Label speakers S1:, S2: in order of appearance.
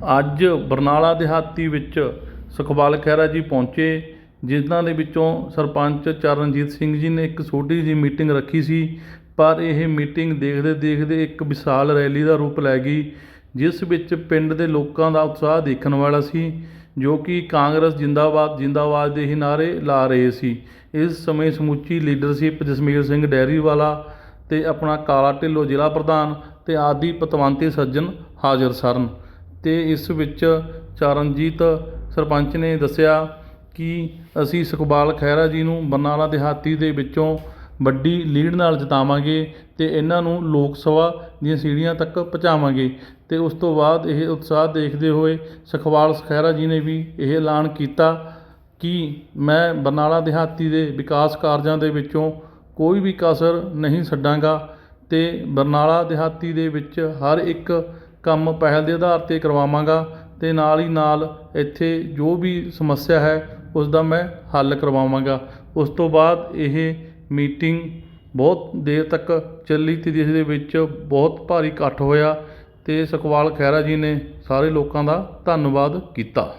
S1: ਅੱਜ ਬਰਨਾਲਾ ਦਿਹਾਤੀ ਵਿੱਚ ਸੁਖਪਾਲ ਖਹਿਰਾ ਜੀ ਪਹੁੰਚੇ, ਜਿਨ੍ਹਾਂ ਦੇ ਵਿੱਚੋਂ ਸਰਪੰਚ ਚਰਨਜੀਤ ਸਿੰਘ ਜੀ ਨੇ ਇੱਕ ਛੋਟੀ ਜਿਹੀ ਮੀਟਿੰਗ ਰੱਖੀ ਸੀ, ਪਰ ਇਹ ਮੀਟਿੰਗ ਦੇਖਦੇ ਦੇਖਦੇ ਇੱਕ ਵਿਸ਼ਾਲ ਰੈਲੀ ਦਾ ਰੂਪ ਲੈ ਗਈ, ਜਿਸ ਵਿੱਚ ਪਿੰਡ ਦੇ ਲੋਕਾਂ ਦਾ ਉਤਸ਼ਾਹ ਦੇਖਣ ਵਾਲਾ ਸੀ, ਜੋ ਕਿ ਕਾਂਗਰਸ ਜਿੰਦਾਬਾਦ ਜਿੰਦਾਬਾਦ ਦੇ ਹੀ ਨਾਅਰੇ ਲਾ ਰਹੇ ਸੀ। ਇਸ ਸਮੇਂ ਸਮੁੱਚੀ ਲੀਡਰਸ਼ਿਪ ਜਸਮੀਰ ਸਿੰਘ ਡੈਰੀਵਾਲਾ ਤੇ ਆਪਣਾ ਕਾਲਾ ਢਿੱਲੋਂ ਜ਼ਿਲ੍ਹਾ ਪ੍ਰਧਾਨ ਤੇ ਆਦੀ ਪਤਵੰਤੇ ਸੱਜਣ ਹਾਜ਼ਰ ਸਨ। ਅਤੇ ਇਸ ਵਿੱਚ ਚਰਨਜੀਤ ਸਰਪੰਚ ਨੇ ਦੱਸਿਆ ਕਿ ਅਸੀਂ ਸੁਖਬਾਲ ਖਹਿਰਾ ਜੀ ਨੂੰ ਬਰਨਾਲਾ ਦਿਹਾਤੀ ਦੇ ਵਿੱਚੋਂ ਵੱਡੀ ਲੀਡ ਨਾਲ ਜਿਤਾਵਾਂਗੇ ਅਤੇ ਇਹਨਾਂ ਨੂੰ ਲੋਕ ਸਭਾ ਦੀਆਂ ਸੀੜੀਆਂ ਤੱਕ ਪਹੁੰਚਾਵਾਂਗੇ। ਅਤੇ ਉਸ ਤੋਂ ਬਾਅਦ ਇਹ ਉਤਸ਼ਾਹ ਦੇਖਦੇ ਹੋਏ ਸੁਖਬਾਲ ਖਹਿਰਾ ਜੀ ਨੇ ਵੀ ਇਹ ਐਲਾਨ ਕੀਤਾ ਕਿ ਮੈਂ ਬਰਨਾਲਾ ਦਿਹਾਤੀ ਦੇ ਵਿਕਾਸ ਕਾਰਜਾਂ ਦੇ ਵਿੱਚੋਂ ਕੋਈ ਵੀ ਕਸਰ ਨਹੀਂ ਛੱਡਾਂਗਾ ਅਤੇ ਬਰਨਾਲਾ ਦਿਹਾਤੀ ਦੇ ਵਿੱਚ ਹਰ ਇੱਕ ਕੰਮ ਪਹਿਲ ਦੇ ਆਧਾਰ 'ਤੇ ਕਰਵਾਵਾਂਗਾ ਅਤੇ ਨਾਲ ਹੀ ਨਾਲ ਇੱਥੇ ਜੋ ਵੀ ਸਮੱਸਿਆ ਹੈ ਉਸ ਦਾ ਮੈਂ ਹੱਲ ਕਰਵਾਵਾਂਗਾ। ਉਸ ਤੋਂ ਬਾਅਦ ਇਹ ਮੀਟਿੰਗ ਬਹੁਤ ਦੇਰ ਤੱਕ ਚੱਲੀ ਅਤੇ ਜਿਸ ਦੇ ਵਿੱਚ ਬਹੁਤ ਭਾਰੀ ਇਕੱਠ ਹੋਇਆ ਅਤੇ ਸੁਖਪਾਲ ਖਹਿਰਾ ਜੀ ਨੇ ਸਾਰੇ ਲੋਕਾਂ ਦਾ ਧੰਨਵਾਦ ਕੀਤਾ।